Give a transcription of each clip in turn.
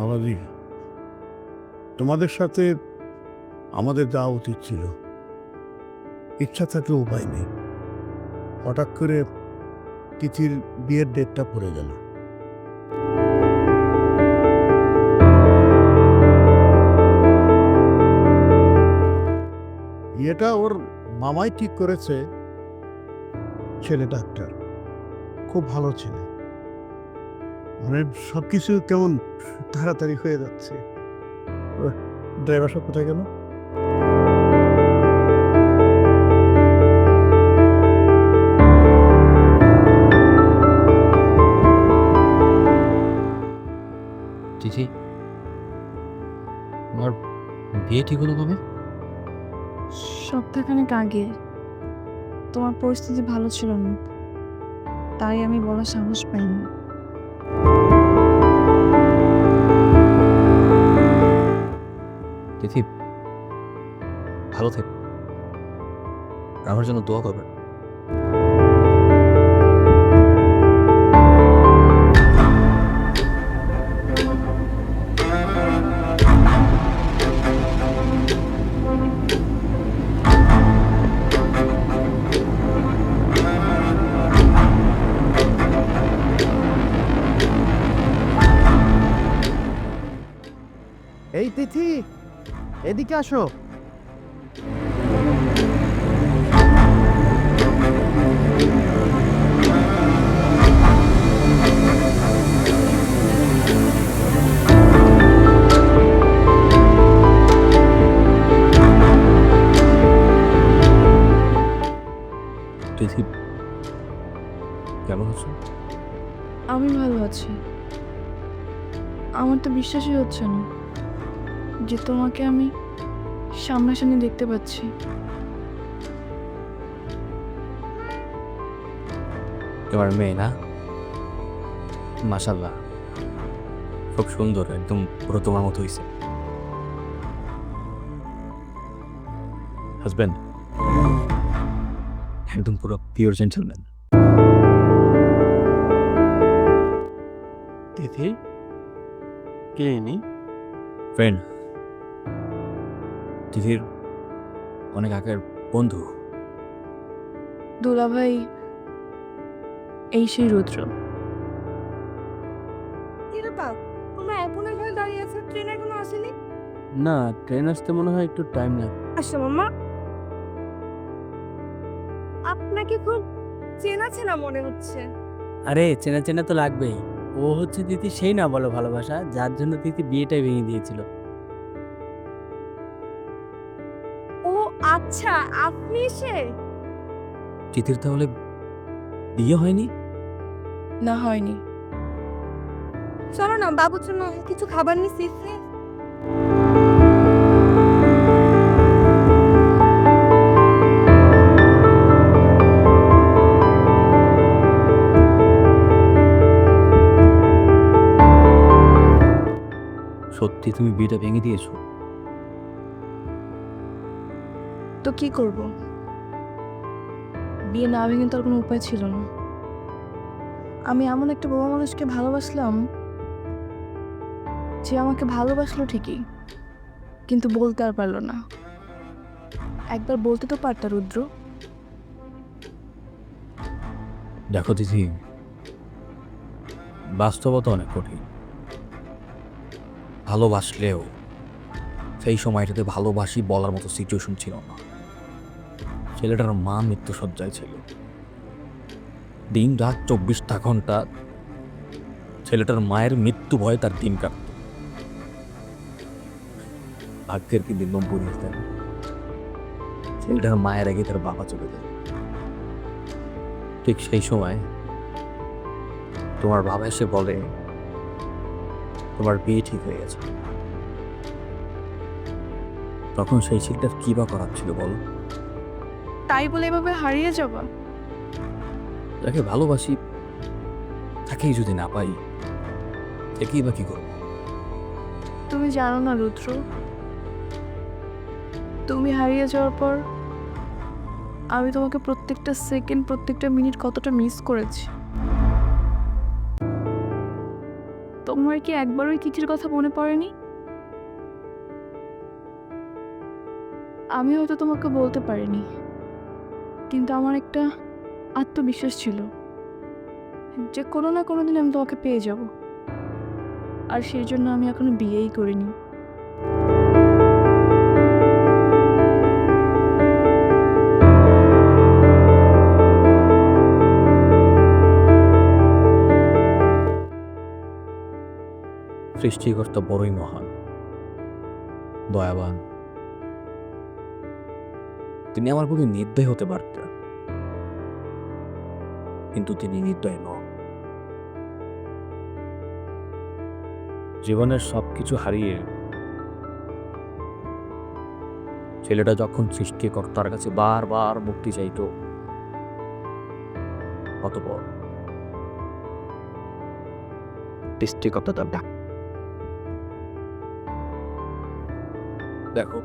বাবাজি তোমাদের সাথে আমাদের যাওয়া উচিত ছিল। ইচ্ছা থাকলে উপায় নেই। হঠাৎ করে তিথির বিয়ের ডেটটা পড়ে গেল। বিয়েটা ওর মামাই ঠিক করেছে। ছেলে ডাক্তার, খুব ভালো ছেলে। মানে সব কিছু কেমন? তাড়াতাড়ি হয়ে যাচ্ছে। ড্রাইভার সব কোথায় গেল? চিঠি আমার বিয়ে ঠিক হলো কবে? সপ্তাহখানেক আগে। তোমার পরিস্থিতি ভালো ছিল না তাই আমি বলার সাহস পাইনি। তিথি। ভালো থেকো। আমার জন্য দোয়া করবে এই তিথি এদিকে আসো। কেমন আছো? আমি ভালো আছি। আমার তো বিশ্বাসই হচ্ছে না। যে তোমাকে আমি সামনাসামনি দেখতে পাচ্ছি। তোমার মেয়ে না? মাশাল্লাহ খুব সুন্দর একদম পুরো তোমার মতো হয়েছে হাজবেন্ড একদম পুরো পিওর জেন্টলম্যান তিথি কে ইনি? ফ্রেন্ড তিথির অনেক আগের বন্ধু। দুলাভাই এই সেই রুদ্র। তোমরা এখন এখানে দাঁড়িয়ে আছো? ট্রেন এখনও আসেনি? না ট্রেন আসতে মনে হয় একটু টাইম লাগবে আসো মামা আপনাকে খুব চেনা চেনা মনে হচ্ছে? আরে চেনা চেনা তো লাগবেই। ও হচ্ছে দিদি সেই না বলো ভালোবাসা যার জন্য দিদি বিয়েটাই ভেঙে দিয়েছিল। ও আচ্ছা আপনি সে তিথির তাহলে বিয়ে হয়নি? না হয়নি। চলো না বাবুর জন্য কিছু খাবার নিচ্ছি সত্যি তুমি বিয়েটা ভেঙে দিয়েছ? তো কি করব? বিয়ে না ভেঙে তো আর কোনো উপায় ছিল না। আমি এমন একটা বাবা মানুষকে ভালোবাসলাম যে আমাকে ভালোবাসলো ঠিকই কিন্তু বলতে আর পারল না। একবার বলতে তো পারতা রুদ্র। দেখো দিদি বাস্তবতা অনেক কঠিন। ভালোবাসলেও সেই সময়টাতে ভালোবাসি বলার মতো সিচুয়েশন ছিল না। ছেলেটার মা মৃত্যু সজ্জায় ছিল। দিন রাত চব্বিশটা ঘণ্টা ছেলেটার মায়ের মৃত্যু ভয়ে তার দিন কাটত। ভাগ্যের কি দিন দেন ছেলেটার মায়ের আগে তার বাবা চলে যায়। ঠিক সেই সময় তোমার বাবা এসে বলে, তোমার বিয়ে ঠিক হয়ে গেছে। তখন সেই ছেলেটার কি বা করার ছিল বলো? তাই বলে এভাবে হারিয়ে যাবা? যাকে ভালোবাসি তাকেই যদি না পাই থেকেই বা কি করব? তুমি জানো না রুদ্র। তুমি হারিয়ে যাওয়ার পর আমি তোমাকে প্রত্যেকটা সেকেন্ড প্রত্যেকটা মিনিট কতটা মিস করেছি। তোমার কি একবারও ওই তিথির কথা মনে পড়েনি? আমি হয়তো তোমাকে বলতে পারিনি। কিন্তু আমার একটা আত্মবিশ্বাস ছিল যে কোনো না কোনো দিন আমি তোমাকে পেয়ে যাব। আর সেই জন্য আমি এখনও বিয়েই করিনি। সৃষ্টিকর্তা বড়ই মহান, দয়াবান। তিনি আমার প্রতি নির্দয় হতে পারতেন। কিন্তু তিনি নির্দয় নন। জীবনের সবকিছু হারিয়ে ছেলেটা যখন সৃষ্টিকর্তার কাছে বারবার মুক্তি চাইতো, অতপর সৃষ্টিকর্তা তার ডাক দেখো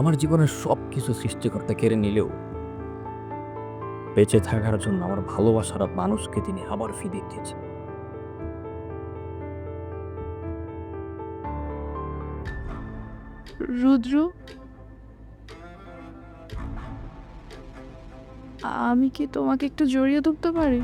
আমার জীবনের সব কিছু সৃষ্টিকর্তা কেড়ে নিলেও বেঁচে থাকার জন্য আমার ভালোবাসার মানুষকে তিনি আবার ফিরিয়ে দিয়েছে রুদ্র, আমি কি তোমাকে একটু জড়িয়ে ধরতে পারি?